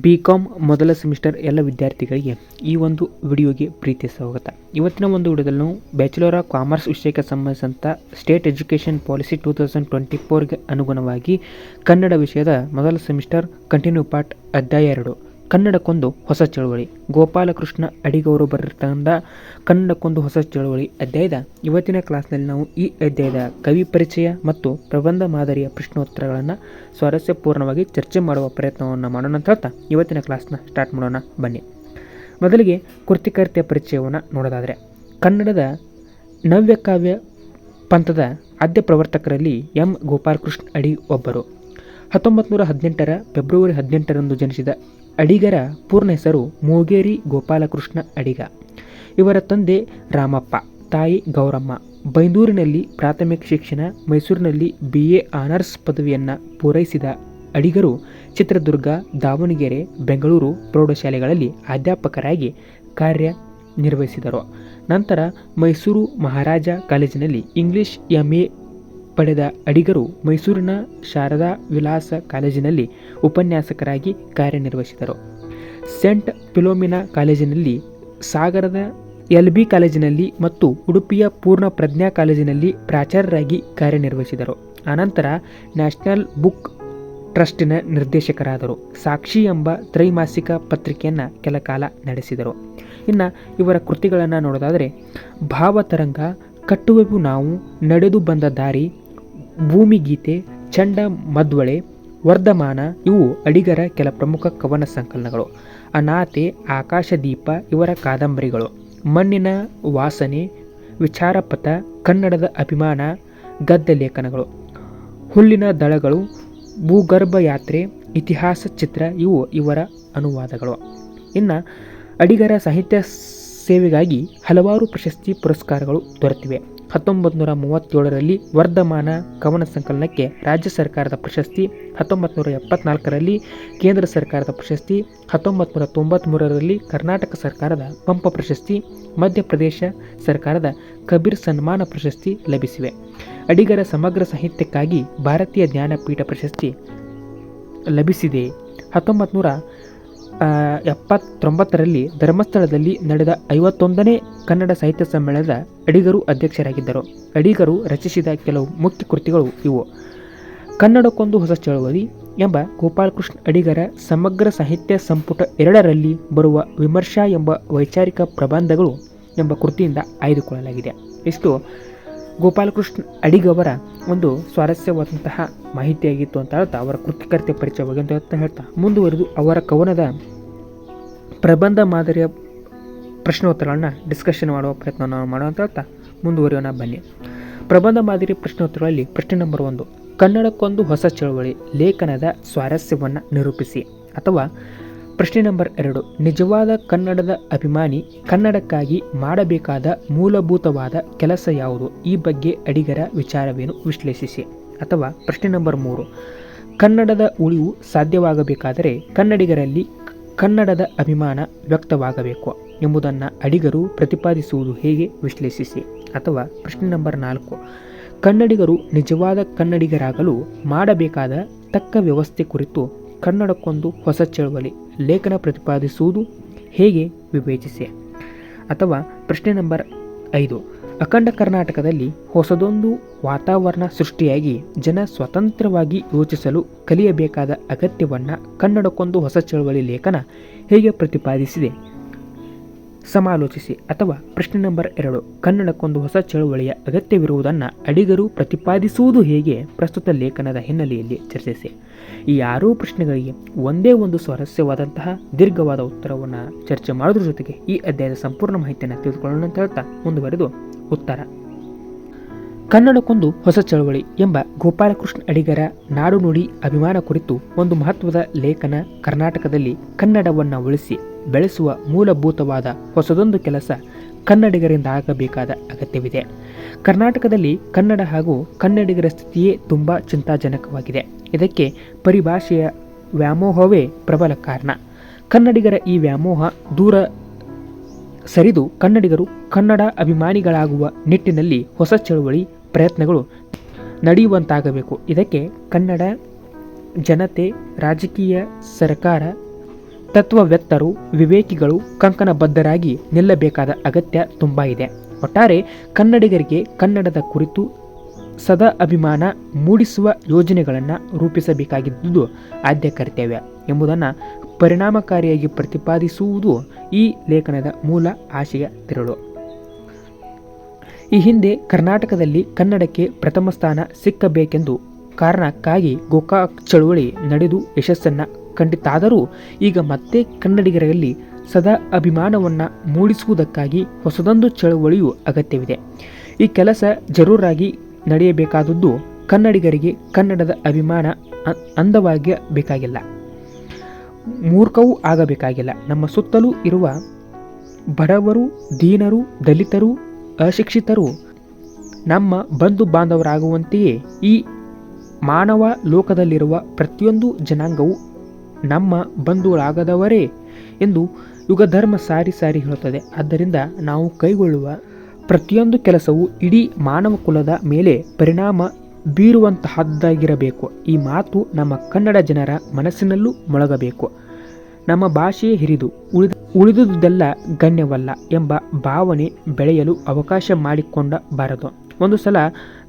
B com ಮೊದಲ semester ಎಲ್ಲ ವಿದ್ಯಾರ್ಥಿಗಳಿಗೆ ಈ ಒಂದು ವಿಡಿಯೋಗೆ ಪ್ರೀತಿ ಸ್ವಾಗತ. ಇವತ್ತಿನ ಒಂದು ವಿಡಿಯೋದಲ್ಲಿ ನಾವು ಬ್ಯಾಚುಲರ್ ಆಫ್ ಕಾಮರ್ಸ್ ವಿಷಯಕ್ಕೆ ಸಂಬಂಧಿಸಿದಂಥ state education policy two thousand twenty ಫೋರ್ಗೆ ಅನುಗುಣವಾಗಿ ಕನ್ನಡ ವಿಷಯದ ಮೊದಲ ಸೆಮಿಸ್ಟರ್ ಕಂಟಿನ್ಯೂ ಪಾರ್ಟ್ ಅಧ್ಯಾಯ ಎರಡು. ಕನ್ನಡಕ್ಕೊಂದು ಹೊಸ ಚಳುವಳಿ. ಗೋಪಾಲಕೃಷ್ಣ ಅಡಿಗೌರು ಬರೆದಿರ್ತಕ್ಕಂಥ ಕನ್ನಡಕ್ಕೊಂದು ಹೊಸ ಚಳುವಳಿ ಅಧ್ಯಾಯದ ಇವತ್ತಿನ ಕ್ಲಾಸ್ನಲ್ಲಿ ನಾವು ಈ ಅಧ್ಯಾಯದ ಕವಿ ಪರಿಚಯ ಮತ್ತು ಪ್ರಬಂಧ ಮಾದರಿಯ ಪ್ರಶ್ನೋತ್ತರಗಳನ್ನು ಸ್ವಾರಸ್ಯಪೂರ್ಣವಾಗಿ ಚರ್ಚೆ ಮಾಡುವ ಪ್ರಯತ್ನವನ್ನು ಮಾಡೋಣ ಅಂತ ಹೇಳ್ತಾ. ಇವತ್ತಿನ ಕ್ಲಾಸ್ನ ಸ್ಟಾರ್ಟ್ ಮಾಡೋಣ, ಬನ್ನಿ. ಮೊದಲಿಗೆ ಕೃತಿಕರ್ತೆಯ ಪರಿಚಯವನ್ನು ನೋಡೋದಾದರೆ, ಕನ್ನಡದ ನವ್ಯಕಾವ್ಯ ಪಂಥದ ಆದ್ಯ ಪ್ರವರ್ತಕರಲ್ಲಿ ಎಂ. ಗೋಪಾಲಕೃಷ್ಣ ಅಡಿ ಒಬ್ಬರು. ಹತ್ತೊಂಬತ್ತು ನೂರ ಹದಿನೆಂಟರ ಫೆಬ್ರವರಿ ಹದಿನೆಂಟರಂದು ಜನಿಸಿದ ಅಡಿಗರ ಪೂರ್ಣ ಹೆಸರು ಮೋಗೇರಿ ಗೋಪಾಲಕೃಷ್ಣ ಅಡಿಗ. ಇವರ ತಂದೆ ರಾಮಪ್ಪ, ತಾಯಿ ಗೌರಮ್ಮ. ಬೈಂದೂರಿನಲ್ಲಿ ಪ್ರಾಥಮಿಕ ಶಿಕ್ಷಣ, ಮೈಸೂರಿನಲ್ಲಿ ಬಿ ಎ ಆನರ್ಸ್ ಪದವಿಯನ್ನು ಪೂರೈಸಿದ ಅಡಿಗರು ಚಿತ್ರದುರ್ಗ, ದಾವಣಗೆರೆ, ಬೆಂಗಳೂರು ಪ್ರೌಢಶಾಲೆಗಳಲ್ಲಿ ಅಧ್ಯಾಪಕರಾಗಿ ಕಾರ್ಯ ನಿರ್ವಹಿಸಿದರು ನಂತರ ಮೈಸೂರು ಮಹಾರಾಜ ಕಾಲೇಜಿನಲ್ಲಿ ಇಂಗ್ಲಿಷ್ ಎಂ ಎ ಪಡೆದ ಅಡಿಗರು ಮೈಸೂರಿನ ಶಾರದಾ ವಿಲಾಸ ಕಾಲೇಜಿನಲ್ಲಿ ಉಪನ್ಯಾಸಕರಾಗಿ ಕಾರ್ಯನಿರ್ವಹಿಸಿದರು. ಸೆಂಟ್ ಫಿಲೋಮಿನಾ ಕಾಲೇಜಿನಲ್ಲಿ, ಸಾಗರದ ಎಲ್ ಬಿ ಕಾಲೇಜಿನಲ್ಲಿ ಮತ್ತು ಉಡುಪಿಯ ಪೂರ್ಣ ಪ್ರಜ್ಞಾ ಕಾಲೇಜಿನಲ್ಲಿ ಪ್ರಾಚಾರ್ಯರಾಗಿ ಕಾರ್ಯನಿರ್ವಹಿಸಿದರು. ಅನಂತರ ನ್ಯಾಷನಲ್ ಬುಕ್ ಟ್ರಸ್ಟಿನ ನಿರ್ದೇಶಕರಾದರು. ಸಾಕ್ಷಿ ಎಂಬ ತ್ರೈಮಾಸಿಕ ಪತ್ರಿಕೆಯನ್ನು ಕೆಲ ಕಾಲ ನಡೆಸಿದರು. ಇನ್ನು ಇವರ ಕೃತಿಗಳನ್ನು ನೋಡೋದಾದರೆ, ಭಾವತರಂಗ, ಕಟ್ಟುವೆವು ನಾವು ನಡೆದು ಬಂದ ದಾರಿ ಭೂಮಿಗೀತೆ, ಚಂಡ, ಮದ್ವಳೆ, ವರ್ಧಮಾನ ಇವು ಅಡಿಗರ ಕೆಲ ಪ್ರಮುಖ ಕವನ ಸಂಕಲನಗಳು. ಅನಾಥೆ ಆಕಾಶದೀಪ ಇವರ ಕಾದಂಬರಿಗಳು. ಮಣ್ಣಿನ ವಾಸನೆ, ವಿಚಾರಪಥ, ಕನ್ನಡದ ಅಭಿಮಾನ, ಗದ್ಯ ಲೇಖನಗಳು. ಹುಲ್ಲಿನ ದಳಗಳು, ಭೂಗರ್ಭ ಯಾತ್ರೆ, ಇತಿಹಾಸ ಚಿತ್ರ ಇವು ಇವರ ಅನುವಾದಗಳು. ಇನ್ನು ಅಡಿಗರ ಸಾಹಿತ್ಯ ಸೇವೆಗಾಗಿ ಹಲವಾರು ಪ್ರಶಸ್ತಿ ಪುರಸ್ಕಾರಗಳು ದೊರೆತಿವೆ. ಹತ್ತೊಂಬತ್ತು ನೂರ ಮೂವತ್ತೇಳರಲ್ಲಿ ವರ್ಧಮಾನ ಕವನ ಸಂಕಲನಕ್ಕೆ ರಾಜ್ಯ ಸರ್ಕಾರದ ಪ್ರಶಸ್ತಿ ಹತ್ತೊಂಬತ್ತು ನೂರ ಎಪ್ಪತ್ನಾಲ್ಕರಲ್ಲಿ ಕೇಂದ್ರ ಸರ್ಕಾರದ ಪ್ರಶಸ್ತಿ ಹತ್ತೊಂಬತ್ತು ನೂರ ತೊಂಬತ್ತ್ಮೂರರಲ್ಲಿ ಕರ್ನಾಟಕ ಸರ್ಕಾರದ ಪಂಪ ಪ್ರಶಸ್ತಿ, ಮಧ್ಯಪ್ರದೇಶ ಸರ್ಕಾರದ ಕಬೀರ್ ಸನ್ಮಾನ ಪ್ರಶಸ್ತಿ ಲಭಿಸಿವೆ. ಅಡಿಗರ ಸಮಗ್ರ ಸಾಹಿತ್ಯಕ್ಕಾಗಿ ಭಾರತೀಯ ಜ್ಞಾನಪೀಠ ಪ್ರಶಸ್ತಿ ಲಭಿಸಿದೆ. ಹತ್ತೊಂಬತ್ತು ನೂರ ಎಪ್ಪತ್ತೊಂಬತ್ತರಲ್ಲಿ ಧರ್ಮಸ್ಥಳದಲ್ಲಿ ನಡೆದ ಐವತ್ತೊಂದನೇ ಕನ್ನಡ ಸಾಹಿತ್ಯ ಸಮ್ಮೇಳನದ ಅಡಿಗರು ಅಧ್ಯಕ್ಷರಾಗಿದ್ದರು. ಅಡಿಗರು ರಚಿಸಿದ ಕೆಲವು ಮುಖ್ಯ ಕೃತಿಗಳು ಇವು. ಕನ್ನಡಕ್ಕೊಂದು ಹೊಸ ಚಳುವಳಿ ಎಂಬ ಗೋಪಾಲಕೃಷ್ಣ ಅಡಿಗರ ಸಮಗ್ರ ಸಾಹಿತ್ಯ ಸಂಪುಟ ಎರಡರಲ್ಲಿ ಬರುವ ವಿಮರ್ಶಾ ಎಂಬ ವೈಚಾರಿಕ ಪ್ರಬಂಧಗಳು ಎಂಬ ಕೃತಿಯಿಂದ ಆಯ್ದುಕೊಳ್ಳಲಾಗಿದೆ. ಇಷ್ಟು. ಗೋಪಾಲಕೃಷ್ಣ ಅಡಿಗವರ ಒಂದು ಸ್ವಾರಸ್ಯವಾದಂತಹ ಮಾಹಿತಿಯಾಗಿತ್ತು ಅಂತ ಹೇಳ್ತಾ, ಅವರ ಕೃತಿಕರ್ತೆ ಪರಿಚಯವಾಗಿ ಅಂತ ಹೇಳ್ತಾ ಮುಂದುವರೆದು ಅವರ ಕವನದ ಪ್ರಬಂಧ ಮಾದರಿಯ ಪ್ರಶ್ನೋತ್ತರಗಳನ್ನ ಡಿಸ್ಕಷನ್ ಮಾಡುವ ಪ್ರಯತ್ನವನ್ನು ನಾವು ಮಾಡೋಣ ಅಂತ ಹೇಳ್ತಾ, ಮುಂದುವರಿಯೋಣ ಬನ್ನಿ. ಪ್ರಬಂಧ ಮಾದರಿ ಪ್ರಶ್ನೋತ್ತರಗಳಲ್ಲಿ ಪ್ರಶ್ನೆ ನಂಬರ್ ಒಂದು, ಕನ್ನಡಕ್ಕೊಂದು ಹೊಸ ಚಳವಳಿ, ಲೇಖನದ ಸ್ವಾರಸ್ಯವನ್ನು ನಿರೂಪಿಸಿ ಅಥವಾ ಪ್ರಶ್ನೆ ನಂಬರ್ ಎರಡು. ನಿಜವಾದ ಕನ್ನಡದ ಅಭಿಮಾನಿ ಕನ್ನಡಕ್ಕಾಗಿ ಮಾಡಬೇಕಾದ ಮೂಲಭೂತವಾದ ಕೆಲಸ ಯಾವುದು? ಈ ಬಗ್ಗೆ ಅಡಿಗರ ವಿಚಾರವೇನು? ವಿಶ್ಲೇಷಿಸಿ. ಅಥವಾ ಪ್ರಶ್ನೆ ನಂಬರ್ ಮೂರು. ಕನ್ನಡದ ಉಳಿವು ಸಾಧ್ಯವಾಗಬೇಕಾದರೆ ಕನ್ನಡಿಗರಲ್ಲಿ ಕನ್ನಡದ ಅಭಿಮಾನ ವ್ಯಕ್ತವಾಗಬೇಕು ಎಂಬುದನ್ನು ಅಡಿಗರು ಪ್ರತಿಪಾದಿಸುವುದು ಹೇಗೆ? ವಿಶ್ಲೇಷಿಸಿ. ಅಥವಾ ಪ್ರಶ್ನೆ ನಂಬರ್ ನಾಲ್ಕು. ಕನ್ನಡಿಗರು ನಿಜವಾದ ಕನ್ನಡಿಗರಾಗಲು ಮಾಡಬೇಕಾದ ತಕ್ಕ ವ್ಯವಸ್ಥೆ ಕುರಿತು ಕನ್ನಡಕ್ಕೊಂದು ಹೊಸ ಚಳವಳಿ, ಲೇಖನ ಪ್ರತಿಪಾದಿಸುವುದು ಹೇಗೆ ವಿವೇಚಿಸಿ? ಅಥವಾ ಪ್ರಶ್ನೆ ನಂಬರ್ ಐದು. ಅಖಂಡ ಕರ್ನಾಟಕದಲ್ಲಿ ಹೊಸದೊಂದು ವಾತಾವರಣ ಸೃಷ್ಟಿಯಾಗಿ ಜನ ಸ್ವತಂತ್ರವಾಗಿ ಯೋಚಿಸಲು ಕಲಿಯಬೇಕಾದ ಅಗತ್ಯವನ್ನು ಕನ್ನಡಕ್ಕೊಂದು ಹೊಸ ಚಳವಳಿ ಲೇಖನ ಹೇಗೆ ಪ್ರತಿಪಾದಿಸಿದೆ? ಸಮಾಲೋಚಿಸಿ ಅಥವಾ ಪ್ರಶ್ನೆ ನಂಬರ್ ಎರಡು, ಕನ್ನಡಕ್ಕೊಂದು ಹೊಸ ಚಳುವಳಿಯ ಅಗತ್ಯವಿರುವುದನ್ನು ಅಡಿಗರು ಪ್ರತಿಪಾದಿಸುವುದು ಹೇಗೆ? ಪ್ರಸ್ತುತ ಲೇಖನದ ಹಿನ್ನೆಲೆಯಲ್ಲಿ ಚರ್ಚಿಸಿ. ಈ ಆರೂ ಪ್ರಶ್ನೆಗಳಿಗೆ ಒಂದೇ ಒಂದು ಸ್ವಾರಸ್ಯವಾದಂತಹ ದೀರ್ಘವಾದ ಉತ್ತರವನ್ನು ಚರ್ಚೆ ಮಾಡೋದ್ರ ಜೊತೆಗೆ ಈ ಅಧ್ಯಾಯದ ಸಂಪೂರ್ಣ ಮಾಹಿತಿಯನ್ನು ತಿಳಿದುಕೊಳ್ಳೋಣ ಅಂತ ಹೇಳ್ತಾ ಮುಂದುವರೆದು ಉತ್ತರ. ಕನ್ನಡಕ್ಕೊಂದು ಹೊಸ ಚಳವಳಿ ಎಂಬ ಗೋಪಾಲಕೃಷ್ಣ ಅಡಿಗರ ನಾಡು ನುಡಿ ಅಭಿಮಾನ ಕುರಿತು ಒಂದು ಮಹತ್ವದ ಲೇಖನ ಕರ್ನಾಟಕದಲ್ಲಿ ಕನ್ನಡವನ್ನು ಉಳಿಸಿ ಬೆಳೆಸುವ ಮೂಲಭೂತವಾದ ಹೊಸದೊಂದು ಕೆಲಸ ಕನ್ನಡಿಗರಿಂದ ಆಗಬೇಕಾದ ಅಗತ್ಯವಿದೆ. ಕರ್ನಾಟಕದಲ್ಲಿ ಕನ್ನಡ ಹಾಗೂ ಕನ್ನಡಿಗರ ಸ್ಥಿತಿಯೇ ತುಂಬ ಚಿಂತಾಜನಕವಾಗಿದೆ. ಇದಕ್ಕೆ ಪರಿಭಾಷೆಯ ವ್ಯಾಮೋಹವೇ ಪ್ರಬಲ ಕಾರಣ. ಕನ್ನಡಿಗರ ಈ ವ್ಯಾಮೋಹ ದೂರ ಸರಿದು ಕನ್ನಡಿಗರು ಕನ್ನಡ ಅಭಿಮಾನಿಗಳಾಗುವ ನಿಟ್ಟಿನಲ್ಲಿ ಹೊಸ ಚಳುವಳಿ ಪ್ರಯತ್ನಗಳು ನಡೆಯುವಂತಾಗಬೇಕು. ಇದಕ್ಕೆ ಕನ್ನಡ ಜನತೆ, ರಾಜಕೀಯ, ಸರ್ಕಾರ ತತ್ವವೆತ್ತರು ವಿವೇಕಿಗಳು, ಕಂಕಣಬದ್ಧರಾಗಿ ನಿಲ್ಲಬೇಕಾದ ಅಗತ್ಯ ತುಂಬ ಇದೆ. ಒಟ್ಟಾರೆ ಕನ್ನಡಿಗರಿಗೆ ಕನ್ನಡದ ಕುರಿತು ಸದಾ ಅಭಿಮಾನ ಮೂಡಿಸುವ ಯೋಜನೆಗಳನ್ನು ರೂಪಿಸಬೇಕಾಗಿದ್ದುದು ಆದ್ಯ ಕರ್ತವ್ಯ ಎಂಬುದನ್ನು ಪರಿಣಾಮಕಾರಿಯಾಗಿ ಪ್ರತಿಪಾದಿಸುವುದು ಈ ಲೇಖನದ ಮೂಲ ಆಶಯ ತಿರುಳು. ಈ ಹಿಂದೆ ಕರ್ನಾಟಕದಲ್ಲಿ ಕನ್ನಡಕ್ಕೆ ಪ್ರಥಮ ಸ್ಥಾನ ಸಿಕ್ಕಬೇಕೆಂದು ಕಾರಣಕ್ಕಾಗಿ ಗೋಕಾಕ್ ಚಳುವಳಿ ನಡೆದು ಯಶಸ್ಸನ್ನು ಕಂಡಿತಾದರೂ ಈಗ ಮತ್ತೆ ಕನ್ನಡಿಗರಲ್ಲಿ ಸದಾ ಅಭಿಮಾನವನ್ನು ಮೂಡಿಸುವುದಕ್ಕಾಗಿ ಹೊಸದೊಂದು ಚಳುವಳಿಯು ಅಗತ್ಯವಿದೆ. ಈ ಕೆಲಸ ಜರೂರಾಗಿ ನಡೆಯಬೇಕಾದದ್ದು ಕನ್ನಡಿಗರಿಗೆ ಕನ್ನಡದ ಅಭಿಮಾನ ಅಂದವಾಗಿ ಬೇಕಾಗಿಲ್ಲ ಮೂರ್ಖವೂ ಆಗಬೇಕಾಗಿಲ್ಲ. ನಮ್ಮ ಸುತ್ತಲೂ ಇರುವ ಬಡವರು, ದೀನರು, ದಲಿತರು, ಅಶಿಕ್ಷಿತರು ನಮ್ಮ ಬಂಧು ಬಾಂಧವರಾಗುವಂತೆಯೇ ಈ ಮಾನವ ಲೋಕದಲ್ಲಿರುವ ಪ್ರತಿಯೊಂದು ಜನಾಂಗವು ನಮ್ಮ ಬಂಧುಗಳಾಗದವರೇ ಎಂದು ಯುಗಧರ್ಮ ಸಾರಿ ಸಾರಿ ಹೇಳುತ್ತದೆ. ಆದ್ದರಿಂದ ನಾವು ಕೈಗೊಳ್ಳುವ ಪ್ರತಿಯೊಂದು ಕೆಲಸವು ಇಡೀ ಮಾನವ ಕುಲದ ಮೇಲೆ ಪರಿಣಾಮ ಬೀರುವಂತಹದ್ದಾಗಿರಬೇಕು. ಈ ಮಾತು ನಮ್ಮ ಕನ್ನಡ ಜನರ ಮನಸ್ಸಿನಲ್ಲೂ ಮೊಳಗಬೇಕು. ನಮ್ಮ ಭಾಷೆಯೇ ಹಿರಿದು ಉಳಿದ ಉಳಿದುದೆಲ್ಲ ಗಣ್ಯವಲ್ಲ ಎಂಬ ಭಾವನೆ ಬೆಳೆಯಲು ಅವಕಾಶ ಮಾಡಿಕೊಂಡಬಾರದು ಒಂದು ಸಲ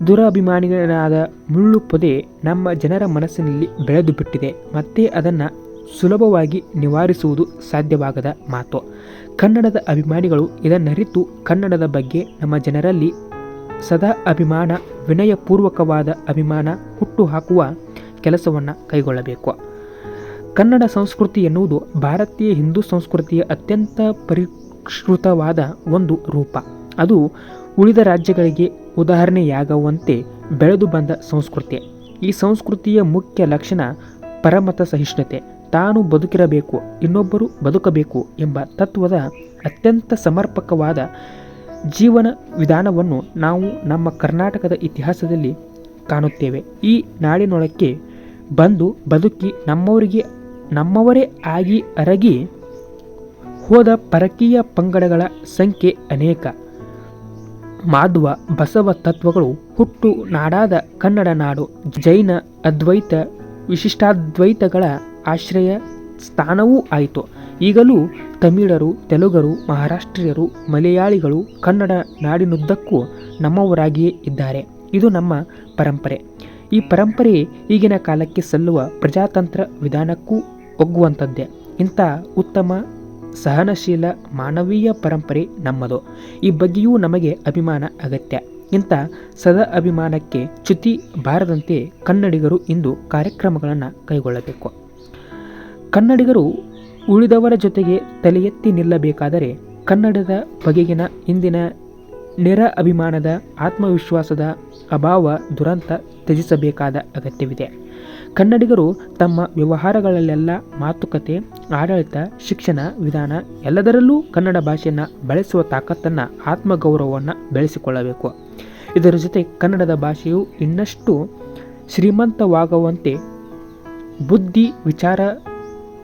ದುರಭಿಮಾನಿಗಳಾದ ಮುಳ್ಳು ಪೊದೆ ನಮ್ಮ ಜನರ ಮನಸ್ಸಿನಲ್ಲಿ ಬೆಳೆದು ಬಿಟ್ಟಿದೆ. ಮತ್ತೆ ಅದನ್ನು ಸುಲಭವಾಗಿ ನಿವಾರಿಸುವುದು ಸಾಧ್ಯವಾಗದ ಮಾತು. ಕನ್ನಡದ ಅಭಿಮಾನಿಗಳು ಇದನ್ನರಿತು ಕನ್ನಡದ ಬಗ್ಗೆ ನಮ್ಮ ಜನರಲ್ಲಿ ಸದಾ ಅಭಿಮಾನ, ವಿನಯಪೂರ್ವಕವಾದ ಅಭಿಮಾನ ಹುಟ್ಟುಹಾಕುವ ಕೆಲಸವನ್ನು ಕೈಗೊಳ್ಳಬೇಕು. ಕನ್ನಡ ಸಂಸ್ಕೃತಿ ಎನ್ನುವುದು ಭಾರತೀಯ ಹಿಂದೂ ಸಂಸ್ಕೃತಿಯ ಅತ್ಯಂತ ಪರಿಷ್ಕೃತವಾದ ಒಂದು ರೂಪ. ಅದು ಉಳಿದ ರಾಜ್ಯಗಳಿಗೆ ಉದಾಹರಣೆಯಾಗುವಂತೆ ಬೆಳೆದು ಬಂದ ಸಂಸ್ಕೃತಿ. ಈ ಸಂಸ್ಕೃತಿಯ ಮುಖ್ಯ ಲಕ್ಷಣ ಪರಮತ ಸಹಿಷ್ಣುತೆ. ತಾನು ಬದುಕಿರಬೇಕು, ಇನ್ನೊಬ್ಬರು ಬದುಕಬೇಕು ಎಂಬ ತತ್ವದ ಅತ್ಯಂತ ಸಮರ್ಪಕವಾದ ಜೀವನ ವಿಧಾನವನ್ನು ನಾವು ನಮ್ಮ ಕರ್ನಾಟಕದ ಇತಿಹಾಸದಲ್ಲಿ ಕಾಣುತ್ತೇವೆ. ಈ ನಾಡಿನೊಳಕ್ಕೆ ಬಂದು ಬದುಕಿ ನಮ್ಮವರಿಗೆ, ನಮ್ಮವರೇ ಆಗಿ ಅರಗಿ ಹೋದ ಪರಕೀಯ ಪಂಗಡಗಳ ಸಂಖ್ಯೆ ಅನೇಕ. ಮಾಧ್ವ, ಬಸವ ತತ್ವಗಳು ಹುಟ್ಟು ನಾಡಾದ ಕನ್ನಡ ನಾಡು, ಜೈನ ಅದ್ವೈತ ವಿಶಿಷ್ಟಾದ್ವೈತಗಳ ಆಶ್ರಯ ಸ್ಥಾನವೂ ಆಯಿತು. ಈಗಲೂ ತಮಿಳರು, ತೆಲುಗರು, ಮಹಾರಾಷ್ಟ್ರೀಯರು, ಮಲಯಾಳಿಗಳು ಕನ್ನಡ ನಾಡಿನುದ್ದಕ್ಕೂ ನಮ್ಮವರಾಗಿಯೇ ಇದ್ದಾರೆ. ಇದು ನಮ್ಮ ಪರಂಪರೆ. ಈ ಪರಂಪರೆ ಈಗಿನ ಕಾಲಕ್ಕೆ ಸಲ್ಲುವ ಪ್ರಜಾತಂತ್ರ ವಿಧಾನಕ್ಕೂ ಒಗ್ಗುವಂಥದ್ದೇ. ಇಂಥ ಉತ್ತಮ, ಸಹನಶೀಲ, ಮಾನವೀಯ ಪರಂಪರೆ ನಮ್ಮದು. ಈ ಬಗ್ಗೆಯೂ ನಮಗೆ ಅಭಿಮಾನ ಅಗತ್ಯ. ಇಂಥ ಸದಾ ಅಭಿಮಾನಕ್ಕೆ ಚ್ಯುತಿ ಬಾರದಂತೆ ಕನ್ನಡಿಗರು ಇಂದು ಕಾರ್ಯಕ್ರಮಗಳನ್ನು ಕೈಗೊಳ್ಳಬೇಕು. ಕನ್ನಡಿಗರು ಉಳಿದವರ ಜೊತೆಗೆ ತಲೆ ಎತ್ತಿ ನಿಲ್ಲಬೇಕಾದರೆ ಕನ್ನಡದ ಬಗೆಗಿನ ಇಂದಿನ ನೆರ ಅಭಿಮಾನದ, ಆತ್ಮವಿಶ್ವಾಸದ ಅಭಾವ, ದುರಂತ ತ್ಯಜಿಸಬೇಕಾದ ಅಗತ್ಯವಿದೆ. ಕನ್ನಡಿಗರು ತಮ್ಮ ವ್ಯವಹಾರಗಳಲ್ಲೆಲ್ಲ ಮಾತುಕತೆ, ಆಡಳಿತ, ಶಿಕ್ಷಣ ವಿಧಾನ ಎಲ್ಲದರಲ್ಲೂ ಕನ್ನಡ ಭಾಷೆಯನ್ನು ಬಳಸುವ ತಾಕತ್ತನ್ನು, ಆತ್ಮಗೌರವವನ್ನು ಬೆಳೆಸಿಕೊಳ್ಳಬೇಕು. ಇದರ ಜೊತೆ ಕನ್ನಡದ ಭಾಷೆಯು ಇನ್ನಷ್ಟು ಶ್ರೀಮಂತವಾಗುವಂತೆ ಬುದ್ಧಿ, ವಿಚಾರ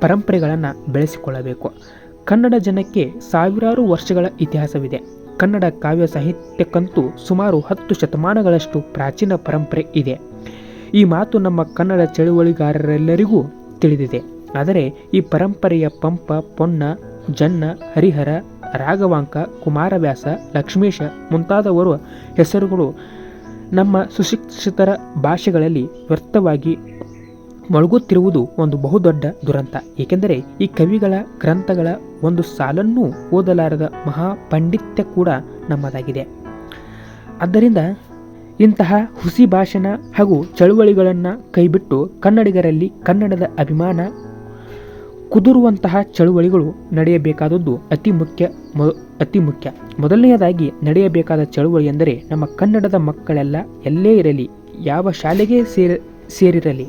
ಪರಂಪರೆಗಳನ್ನು ಬೆಳೆಸಿಕೊಳ್ಳಬೇಕು. ಕನ್ನಡ ಜನಕ್ಕೆ ಸಾವಿರಾರು ವರ್ಷಗಳ ಇತಿಹಾಸವಿದೆ. ಕನ್ನಡ ಕಾವ್ಯ ಸಾಹಿತ್ಯಕ್ಕಂತೂ ಸುಮಾರು ಹತ್ತು ಶತಮಾನಗಳಷ್ಟು ಪ್ರಾಚೀನ ಪರಂಪರೆ ಇದೆ. ಈ ಮಾತು ನಮ್ಮ ಕನ್ನಡ ಚಳುವಳಿಗಾರರೆಲ್ಲರಿಗೂ ತಿಳಿದಿದೆ. ಆದರೆ ಈ ಪರಂಪರೆಯ ಪಂಪ, ಪೊನ್ನ, ಜನ್ನ, ಹರಿಹರ, ರಾಘವಾಂಕ, ಕುಮಾರವ್ಯಾಸ, ಲಕ್ಷ್ಮೀಶ ಮುಂತಾದವರು ಹೆಸರುಗಳು ನಮ್ಮ ಸುಶಿಕ್ಷಿತರ ಭಾಷೆಗಳಲ್ಲಿ ವ್ಯರ್ಥವಾಗಿ ಮೊಳಗುತ್ತಿರುವುದು ಒಂದು ಬಹುದೊಡ್ಡ ದುರಂತ. ಏಕೆಂದರೆ ಈ ಕವಿಗಳ ಗ್ರಂಥಗಳ ಒಂದು ಸಾಲನ್ನೂ ಓದಲಾರದ ಮಹಾಪಂಡಿತ್ಯ ಕೂಡ ನಮ್ಮದಾಗಿದೆ. ಆದ್ದರಿಂದ ಇಂತಹ ಹುಸಿ ಭಾಷಣ ಹಾಗೂ ಚಳುವಳಿಗಳನ್ನು ಕೈಬಿಟ್ಟು ಕನ್ನಡಿಗರಲ್ಲಿ ಕನ್ನಡದ ಅಭಿಮಾನ ಕುದುರುವಂತಹ ಚಳುವಳಿಗಳು ನಡೆಯಬೇಕಾದದ್ದು ಅತಿ ಮುಖ್ಯ ಅತಿ ಮುಖ್ಯ. ಮೊದಲನೆಯದಾಗಿ ನಡೆಯಬೇಕಾದ ಚಳುವಳಿ ಎಂದರೆ ನಮ್ಮ ಕನ್ನಡದ ಮಕ್ಕಳೆಲ್ಲ ಎಲ್ಲೇ ಇರಲಿ, ಯಾವ ಶಾಲೆಗೆ ಸೇರ, ಸೇರಿರಲಿ.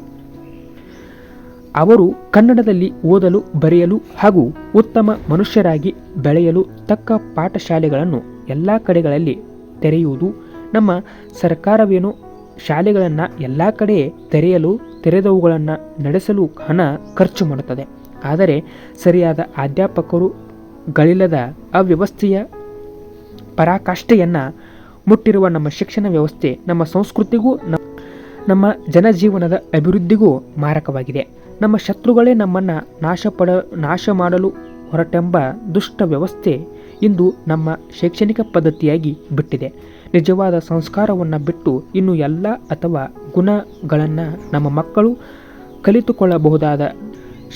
ಅವರು ಕನ್ನಡದಲ್ಲಿ ಓದಲು, ಬರೆಯಲು ಹಾಗೂ ಉತ್ತಮ ಮನುಷ್ಯರಾಗಿ ಬೆಳೆಯಲು ತಕ್ಕ ಪಾಠಶಾಲೆಗಳನ್ನು ಎಲ್ಲ ಕಡೆಗಳಲ್ಲಿ ತೆರೆಯುವುದು ನಮ್ಮ ಸರ್ಕಾರವೇನು ಶಾಲೆಗಳನ್ನು ಎಲ್ಲ ಕಡೆ ತೆರೆಯಲು, ತೆರೆದವುಗಳನ್ನು ನಡೆಸಲು ಹಣ ಖರ್ಚು ಮಾಡುತ್ತದೆ. ಆದರೆ ಸರಿಯಾದ ಅಧ್ಯಾಪಕರು ಗಳಿಲ್ಲದ ಅವ್ಯವಸ್ಥೆಯ ಪರಾಕಾಷ್ಠೆಯನ್ನು ಮುಟ್ಟಿರುವ ನಮ್ಮ ಶಿಕ್ಷಣ ವ್ಯವಸ್ಥೆ ನಮ್ಮ ಸಂಸ್ಕೃತಿಗೂ, ನಮ್ಮ ಜನಜೀವನದ ಅಭಿವೃದ್ಧಿಗೂ ಮಾರಕವಾಗಿದೆ. ನಮ್ಮ ಶತ್ರುಗಳೇ ನಮ್ಮನ್ನು ನಾಶ ಪಡ ನಾಶ ಮಾಡಲು ಹೊರಟೆಂಬ ದುಷ್ಟ ವ್ಯವಸ್ಥೆ ಇಂದು ನಮ್ಮ ಶೈಕ್ಷಣಿಕ ಪದ್ಧತಿಯಾಗಿ ಬಿಟ್ಟಿದೆ. ನಿಜವಾದ ಸಂಸ್ಕಾರವನ್ನು ಬಿಟ್ಟು ಇನ್ನು ಎಲ್ಲ ಅಥವಾ ಗುಣಗಳನ್ನು ನಮ್ಮ ಮಕ್ಕಳು ಕಲಿತುಕೊಳ್ಳಬಹುದಾದ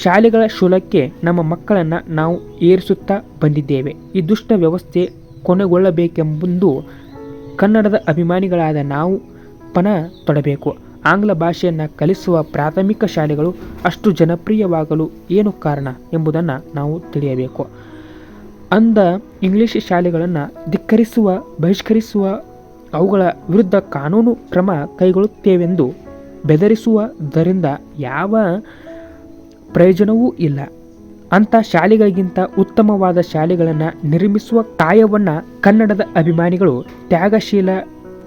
ಶಾಲೆಗಳ ಶೂಲಕ್ಕೆ ನಮ್ಮ ಮಕ್ಕಳನ್ನು ನಾವು ಏರಿಸುತ್ತಾ ಬಂದಿದ್ದೇವೆ. ಈ ದುಷ್ಟ ವ್ಯವಸ್ಥೆ ಕೊನೆಗೊಳ್ಳಬೇಕೆಂಬುದು ಕನ್ನಡದ ಅಭಿಮಾನಿಗಳಾದ ನಾವು ಪಣ ತೊಡಬೇಕು. ಆಂಗ್ಲ ಭಾಷೆಯನ್ನು ಕಲಿಸುವ ಪ್ರಾಥಮಿಕ ಶಾಲೆಗಳು ಅಷ್ಟು ಜನಪ್ರಿಯವಾಗಲು ಏನು ಕಾರಣ ಎಂಬುದನ್ನು ನಾವು ತಿಳಿಯಬೇಕು. ಅಂದ ಇಂಗ್ಲಿಷ್ ಶಾಲೆಗಳನ್ನು ಧಿಕ್ಕರಿಸುವ, ಬಹಿಷ್ಕರಿಸುವ, ಅವುಗಳ ವಿರುದ್ಧ ಕಾನೂನು ಕ್ರಮ ಕೈಗೊಳ್ಳುತ್ತೇವೆಂದು ಬೆದರಿಸುವುದರಿಂದ ಯಾವ ಪ್ರಯೋಜನವೂ ಇಲ್ಲ. ಅಂಥ ಶಾಲೆಗಳಿಗಿಂತ ಉತ್ತಮವಾದ ಶಾಲೆಗಳನ್ನು ನಿರ್ಮಿಸುವ ಕಾಯವನ್ನು ಕನ್ನಡದ ಅಭಿಮಾನಿಗಳು ತ್ಯಾಗಶೀಲ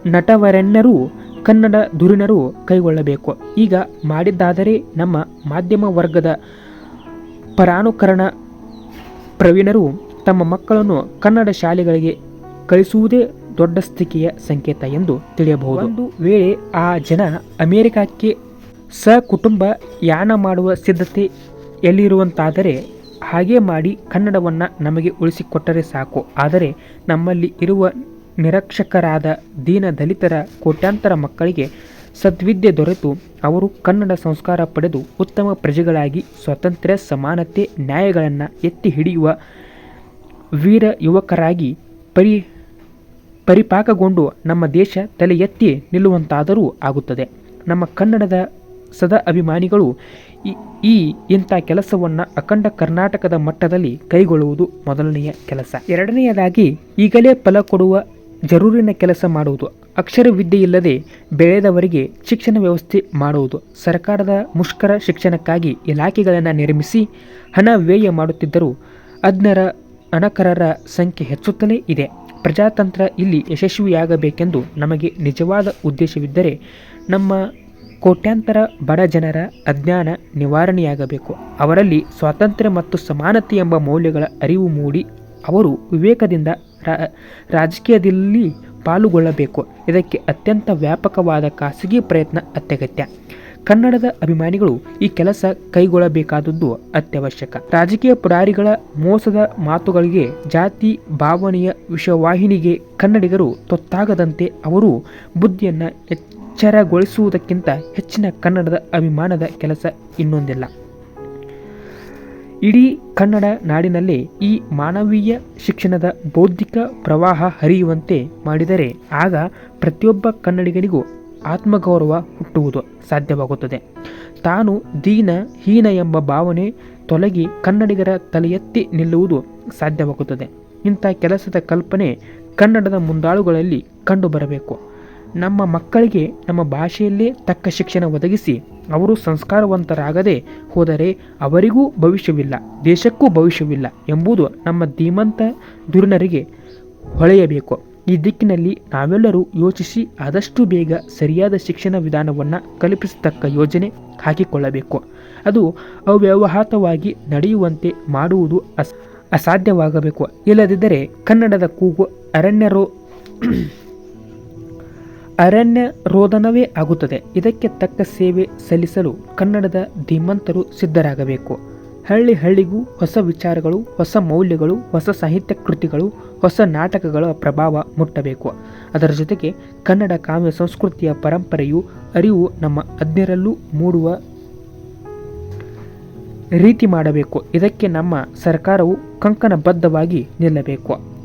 ನಟವರೆನ್ನರೂ ಕನ್ನಡ ಧುರಿಣರು ಕೈಗೊಳ್ಳಬೇಕು. ಈಗ ಮಾಡಿದ್ದಾದರೆ ನಮ್ಮ ಮಾಧ್ಯಮ ವರ್ಗದ ಪರಾನುಕರಣ ಪ್ರವೀಣರು ತಮ್ಮ ಮಕ್ಕಳನ್ನು ಕನ್ನಡ ಶಾಲೆಗಳಿಗೆ ಕಳಿಸುವುದೇ ದೊಡ್ಡ ಸ್ಥಿತಿಯ ಸಂಕೇತ ಎಂದು ತಿಳಿಯಬಹುದು. ಒಂದು ವೇಳೆ ಆ ಜನ ಅಮೆರಿಕಕ್ಕೆ ಸಕುಟುಂಬ ಯಾನ ಮಾಡುವ ಸಿದ್ಧತೆ ಎಲ್ಲಿರುವಂತಾದರೆ ಹಾಗೆ ಮಾಡಿ ಕನ್ನಡವನ್ನು ನಮಗೆ ಉಳಿಸಿಕೊಟ್ಟರೆ ಸಾಕು. ಆದರೆ ನಮ್ಮಲ್ಲಿ ಇರುವ ನಿರಕ್ಷಕರಾದ ದೀನ ದಲಿತರ ಕೋಟ್ಯಾಂತರ ಮಕ್ಕಳಿಗೆ ಸದ್ವಿದ್ಯೆ ದೊರೆತು ಅವರು ಕನ್ನಡ ಸಂಸ್ಕಾರ ಪಡೆದು ಉತ್ತಮ ಪ್ರಜೆಗಳಾಗಿ ಸ್ವಾತಂತ್ರ್ಯ, ಸಮಾನತೆ, ನ್ಯಾಯಗಳನ್ನು ಎತ್ತಿ ಹಿಡಿಯುವ ವೀರ ಯುವಕರಾಗಿ ಪರಿ, ಪರಿಪಾಕಗೊಂಡು ನಮ್ಮ ದೇಶ ತಲೆ ಎತ್ತಿ ನಿಲ್ಲುವಂತಾದರೂ ಆಗುತ್ತದೆ. ನಮ್ಮ ಕನ್ನಡದ ಸದಾ ಅಭಿಮಾನಿಗಳು ಈ ಇಂಥ ಕೆಲಸವನ್ನು ಅಖಂಡ ಕರ್ನಾಟಕದ ಮಟ್ಟದಲ್ಲಿ ಕೈಗೊಳ್ಳುವುದು ಮೊದಲನೆಯ ಕೆಲಸ. ಎರಡನೆಯದಾಗಿ ಈಗಲೇ ಫಲ ಕೊಡುವ ಜರೂರಿನ ಕೆಲಸ ಮಾಡುವುದು ಅಕ್ಷರ ವಿದ್ಯೆ ಇಲ್ಲದೆ ಬೆಳೆದವರಿಗೆ ಶಿಕ್ಷಣ ವ್ಯವಸ್ಥೆ ಮಾಡುವುದು. ಸರ್ಕಾರದ ಮುಷ್ಕರ ಶಿಕ್ಷಣಕ್ಕಾಗಿ ಇಲಾಖೆಗಳನ್ನು ನಿರ್ಮಿಸಿ ಹಣ ವ್ಯಯ ಮಾಡುತ್ತಿದ್ದರೂ ಅಜ್ಞರ ಅನಕರರ ಸಂಖ್ಯೆ ಹೆಚ್ಚುತ್ತಲೇ ಇದೆ. ಪ್ರಜಾತಂತ್ರ ಇಲ್ಲಿ ಯಶಸ್ವಿಯಾಗಬೇಕೆಂದು ನಮಗೆ ನಿಜವಾದ ಉದ್ದೇಶವಿದ್ದರೆ ನಮ್ಮ ಕೋಟ್ಯಾಂತರ ಬಡ ಜನರ ಅಜ್ಞಾನ ನಿವಾರಣೆಯಾಗಬೇಕು. ಅವರಲ್ಲಿ ಸ್ವಾತಂತ್ರ್ಯ ಮತ್ತು ಸಮಾನತೆ ಎಂಬ ಮೌಲ್ಯಗಳ ಅರಿವು ಮೂಡಿ ಅವರು ವಿವೇಕದಿಂದ ರಾಜಕೀಯದಲ್ಲಿ ಪಾಲುಗೊಳ್ಳಬೇಕು. ಇದಕ್ಕೆ ಅತ್ಯಂತ ವ್ಯಾಪಕವಾದ ಖಾಸಗಿ ಪ್ರಯತ್ನ ಅತ್ಯಗತ್ಯ. ಕನ್ನಡದ ಅಭಿಮಾನಿಗಳು ಈ ಕೆಲಸ ಕೈಗೊಳ್ಳಬೇಕಾದದ್ದು ಅತ್ಯವಶ್ಯಕ. ರಾಜಕೀಯ ಪುರಾರಿಗಳ ಮೋಸದ ಮಾತುಗಳಿಗೆ ಜಾತಿ ಭಾವನೆಯ ವಿಷವಾಹಿನಿಗೆ ಕನ್ನಡಿಗರು ತೊತ್ತಾಗದಂತೆ ಅವರು ಬುದ್ಧಿಯನ್ನು ಎಚ್ಚರಗೊಳಿಸುವುದಕ್ಕಿಂತ ಹೆಚ್ಚಿನ ಕನ್ನಡದ ಅಭಿಮಾನದ ಕೆಲಸ ಇನ್ನೊಂದಿಲ್ಲ. ಇಡೀ ಕನ್ನಡ ನಾಡಿನಲ್ಲಿ ಈ ಮಾನವೀಯ ಶಿಕ್ಷಣದ ಬೌದ್ಧಿಕ ಪ್ರವಾಹ ಹರಿಯುವಂತೆ ಮಾಡಿದರೆ ಆಗ ಪ್ರತಿಯೊಬ್ಬ ಕನ್ನಡಿಗನಿಗೂ ಆತ್ಮಗೌರವ ಹುಟ್ಟುವುದು ಸಾಧ್ಯವಾಗುತ್ತದೆ. ತಾನು ದೀನ, ಹೀನ ಎಂಬ ಭಾವನೆ ತೊಲಗಿ ಕನ್ನಡಿಗರ ತಲೆಯೆತ್ತಿ ನಿಲ್ಲುವುದು ಸಾಧ್ಯವಾಗುತ್ತದೆ. ಇಂಥ ಕೆಲಸದ ಕಲ್ಪನೆ ಕನ್ನಡದ ಮುಂದಾಳುಗಳಲ್ಲಿ ಕಂಡುಬರಬೇಕು. ನಮ್ಮ ಮಕ್ಕಳಿಗೆ ನಮ್ಮ ಭಾಷೆಯಲ್ಲೇ ತಕ್ಕ ಶಿಕ್ಷಣ ಒದಗಿಸಿ ಅವರು ಸಂಸ್ಕಾರವಂತರಾಗದೆ ಹೋದರೆ ಅವರಿಗೂ ಭವಿಷ್ಯವಿಲ್ಲ, ದೇಶಕ್ಕೂ ಭವಿಷ್ಯವಿಲ್ಲ ಎಂಬುದು ನಮ್ಮ ಧೀಮಂತ ದುರ್ನರಿಗೆ ಹೊಳೆಯಬೇಕು. ಈ ದಿಕ್ಕಿನಲ್ಲಿ ನಾವೆಲ್ಲರೂ ಯೋಚಿಸಿ ಆದಷ್ಟು ಬೇಗ ಸರಿಯಾದ ಶಿಕ್ಷಣ ವಿಧಾನವನ್ನು ಕಲ್ಪಿಸತಕ್ಕ ಯೋಜನೆ ಹಾಕಿಕೊಳ್ಳಬೇಕು. ಅದು ಅವ್ಯವಹಾತವಾಗಿ ನಡೆಯುವಂತೆ ಮಾಡುವುದು ಅಸ್, ಅಸಾಧ್ಯವಾಗಬೇಕು. ಇಲ್ಲದಿದ್ದರೆ ಕನ್ನಡದ ಕೂಗು ಅರಣ್ಯರೋ ಅರಣ್ಯ ರೋದನವೇ ಆಗುತ್ತದೆ. ಇದಕ್ಕೆ ತಕ್ಕ ಸೇವೆ ಸಲ್ಲಿಸಲು ಕನ್ನಡದ ಧೀಮಂತರು ಸಿದ್ಧರಾಗಬೇಕು. ಹಳ್ಳಿ ಹಳ್ಳಿಗೂ ಹೊಸ ವಿಚಾರಗಳು, ಹೊಸ ಮೌಲ್ಯಗಳು, ಹೊಸ ಸಾಹಿತ್ಯ ಕೃತಿಗಳು, ಹೊಸ ನಾಟಕಗಳ ಪ್ರಭಾವ ಮುಟ್ಟಬೇಕು. ಅದರ ಜೊತೆಗೆ ಕನ್ನಡ ಕಾವ್ಯ ಸಂಸ್ಕೃತಿಯ ಪರಂಪರೆಯು ಅರಿವು ನಮ್ಮ ಅಜ್ಞರಲ್ಲೂ ಮೂಡುವ ರೀತಿ ಮಾಡಬೇಕು. ಇದಕ್ಕೆ ನಮ್ಮ ಸರ್ಕಾರವು ಕಂಕಣಬದ್ಧವಾಗಿ ನಿಲ್ಲಬೇಕು.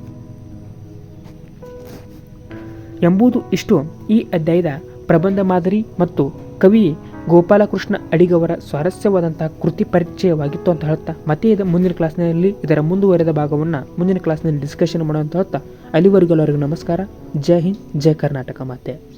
ಎಂಬುದು ಇಷ್ಟು. ಈ ಅಧ್ಯಾಯದ ಪ್ರಬಂಧ ಮಾದರಿ ಮತ್ತು ಕವಿ ಗೋಪಾಲಕೃಷ್ಣ ಅಡಿಗವರ ಸ್ವಾರಸ್ಯವಾದಂತಹ ಕೃತಿ ಪರಿಚಯವಾಗಿತ್ತು ಅಂತ ಹೇಳ್ತಾ ಮತ್ತೆ ಇದು ಮುಂದಿನ ಕ್ಲಾಸ್ನಲ್ಲಿ ಇದರ ಮುಂದುವರೆದ ಭಾಗವನ್ನು ಮುಂದಿನ ಕ್ಲಾಸ್ನಲ್ಲಿ ಡಿಸ್ಕಷನ್ ಮಾಡುವಂತ ಹೇಳ್ತಾ ಅಲ್ಲಿವರೆಗೂ ಎಲ್ಲರಿಗೂ ನಮಸ್ಕಾರ. ಜೈ ಹಿಂದ್, ಜೈ ಕರ್ನಾಟಕ ಮಾತೆ.